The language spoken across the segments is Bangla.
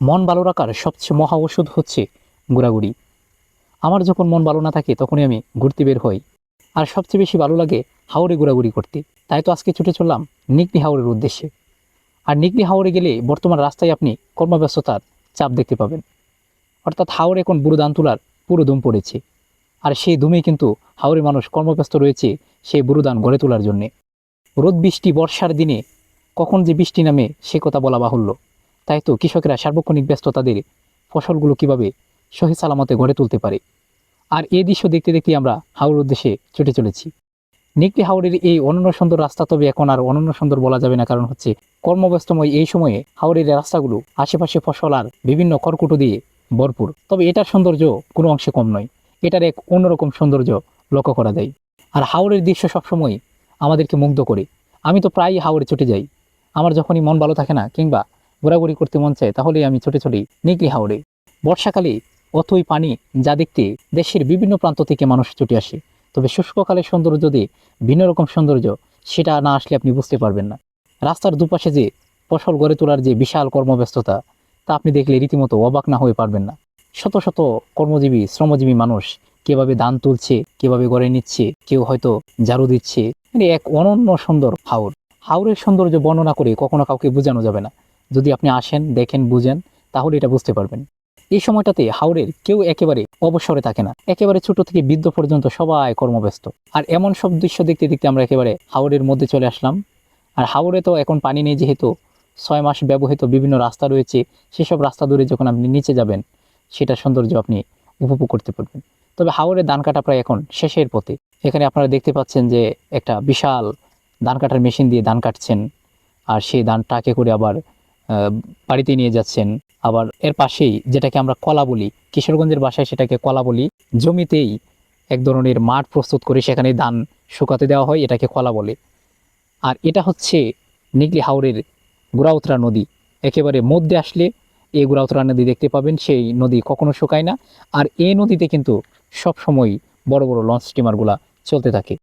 মন ভালো রাখার সবচেয়ে মহা ওষুধ হচ্ছে ঘোরাঘুরি আমার যখন মন ভালো না থাকে, তখনই আমি ঘুরতে বের হই। আর সবচেয়ে বেশি ভালো লাগে হাওড়ে ঘোরাঘুরি করতে। তাই তো আজকে ছুটে চললাম নিকনি হাওড়ের উদ্দেশ্যে। আর নিকনি হাওড়ে গেলে বর্তমান রাস্তায় আপনি কর্মব্যস্ততার চাপ দেখতে পাবেন। অর্থাৎ হাওড়ে এখন বুড়ো দান তোলার পুরো দম পড়েছে। আর সেই দুমেই কিন্তু হাওড়ে মানুষ কর্মব্যস্ত রয়েছে সেই বুড়ো দান গড়ে তোলার জন্যে। রোদ, বৃষ্টি, বর্ষার দিনে কখন যে বৃষ্টি নামে সে কথা বলা বাহুল্য। তাই তো কৃষকেরা সার্বক্ষণিক ব্যস্ততাদের ফসলগুলো কীভাবে সহি সালামতে গড়ে তুলতে পারে? আর এই দৃশ্য দেখতে দেখতে আমরা হাওড়ের উদ্দেশ্যে ছুটে চলেছি। নিকলি হাওড়ের এই অনন্য সুন্দর রাস্তা তবে এখন আর অনন্য সুন্দর বলা যাবে না, কারণ হচ্ছে কর্মব্যস্তময় এই সময়ে হাওড়ের রাস্তাগুলো আশেপাশে ফসল আর বিভিন্ন কর্কট দিয়ে ভরপুর। তবে এটার সৌন্দর্য কোনো অংশে কম নয়। এটার এক অন্যরকম সৌন্দর্য লক্ষ্য করা যায়। আর হাওড়ের দৃশ্য সবসময় আমাদেরকে মুগ্ধ করে। আমি তো প্রায়ই হাওড়ে ছুটে যাই। আমার যখনই মন ভালো থাকে না, কিংবা ঘোরাঘুরি করতে মন চায়, তাহলেই আমি ছুটে চলি নিকলি হাওড়ে বর্ষাকালে অথই পানি যা দেখতে দেশের বিভিন্ন প্রান্ত থেকে মানুষ ছুটে আসে। তবে শুষ্ককালের সৌন্দর্য দিয়ে ভিন্ন রকম সৌন্দর্য, সেটা না আসলে আপনি বুঝতে পারবেন না। রাস্তার দুপাশে যে ফসল গড়ে তোলার যে বিশাল কর্মব্যস্ততা, তা আপনি দেখলে রীতিমতো অবাক না হয়ে পারবেন না। শত শত কর্মজীবী, শ্রমজীবী মানুষ কীভাবে দান তুলছে, কীভাবে গড়ে নিচ্ছে, কেউ হয়তো ঝাড়ু দিচ্ছে মানে এক অনন্য সুন্দর হাওর। হাওরের সৌন্দর্য বর্ণনা করে কখনো কাউকে বোঝানো যাবে না। যদি আপনি আসেন, দেখেন, বুঝেন, তাহলে এটা বুঝতে পারবেন। এই সময়টাতে হাওড়ের কেউ একেবারে অবসরে থাকে না। একেবারে ছোট থেকে বৃদ্ধ পর্যন্ত সবাই কর্মব্যস্ত। আর এমন সব দৃশ্য দেখতে দেখতে আমরা একেবারে হাওড়ের মধ্যে চলে আসলাম। আর হাওড়ে তো এখন পানি নেই যেহেতু, ছয় মাস ব্যবহৃত বিভিন্ন রাস্তা রয়েছে। সেসব রাস্তা ধরে যখন আপনি নিচে যাবেন, সেটার সৌন্দর্য আপনি উপভোগ করতে পারবেন। তবে হাওড়ের ধান কাটা প্রায় এখন শেষের পথে। এখানে আপনারা দেখতে পাচ্ছেন যে একটা বিশাল ধান কাটার মেশিন দিয়ে ধান কাটছেন। আর সেই ধান ট্রাকে করে আবার বাড়িতে নিয়ে যাচ্ছেন। আবার এর পাশেই যেটাকে আমরা কলা বলি, কিশোরগঞ্জের বাসায় সেটাকে কলা বলি, জমিতেই এক ধরনের মাঠ প্রস্তুত করে সেখানে ধান শুকাতে দেওয়া হয়, এটাকে কলা বলে। আর এটা হচ্ছে নিগলি হাওড়ের গুড়াউতরা নদী। একেবারে মধ্যে আসলে এই গুড়াউতরা নদী দেখতে পাবেন, সেই নদী কখনো শুকায় না। আর এই নদীতে কিন্তু সব সময় বড় বড় লঞ্চ স্টিমারগুলা চলতে থাকে।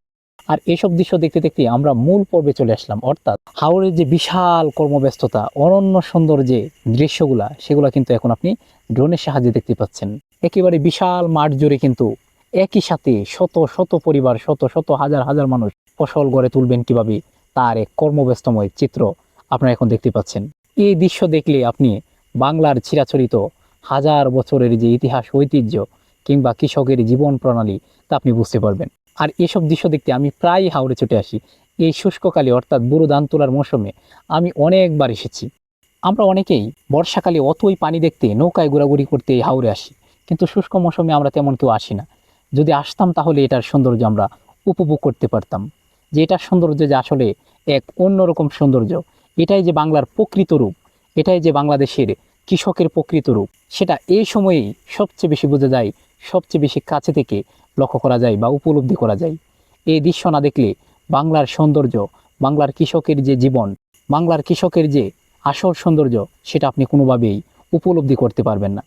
আর এসব দৃশ্য দেখতে দেখতে আমরা মূল পর্বে চলে আসলাম। অর্থাৎ হাওড়ের যে বিশাল কর্মব্যস্ততা, অনন্য সুন্দর যে দৃশ্যগুলা, সেগুলা কিন্তু এখন আপনি ড্রোনের সাহায্যে দেখতে পাচ্ছেন। একেবারে বিশাল মাঠ জুড়ে কিন্তু একই সাথে শত শত পরিবার, শত শত হাজার হাজার মানুষ ফসল গড়ে তুলবেন কীভাবে, তার এক কর্মব্যস্তময় চিত্র আপনারা এখন দেখতে পাচ্ছেন। এই দৃশ্য দেখলে আপনি বাংলার চিরাচরিত হাজার বছরের যে ইতিহাস, ঐতিহ্য কিংবা কৃষকের জীবন প্রণালী তা আপনি বুঝতে পারবেন। আর এসব দৃশ্য দেখতে আমি প্রায় হাওড়ে ছুটে আসি। এই শুষ্ককালে, অর্থাৎ বুড়ো ধান তোলার মৌসুমে, আমি অনেকবার এসেছি। আমরা অনেকেই বর্ষাকালে অতই পানি দেখতে, নৌকায় ঘোরাঘুরি করতে হাওড়ে আসি। কিন্তু শুষ্ক মৌসুমে আমরা তেমন কেউ আসি না। যদি আসতাম তাহলে এটার সৌন্দর্য আমরা উপভোগ করতে পারতাম। যে এটার সৌন্দর্য যে আসলে এক অন্যরকম সৌন্দর্য, এটাই যে বাংলার প্রকৃত রূপ, এটাই যে বাংলাদেশের কৃষকের প্রকৃত রূপ, সেটা এই সময়েই সবচেয়ে বেশি বোঝা যায় সবচেয়ে বেশি কাছে থেকে লক্ষ্য করা যায় বা উপলব্ধি করা যায়। এই দৃশ্য না দেখলে বাংলার সৌন্দর্য, বাংলার কৃষকের যে জীবন, বাংলার কৃষকের যে আসল সৌন্দর্য, সেটা আপনি কোনোভাবেই উপলব্ধি করতে পারবেন না।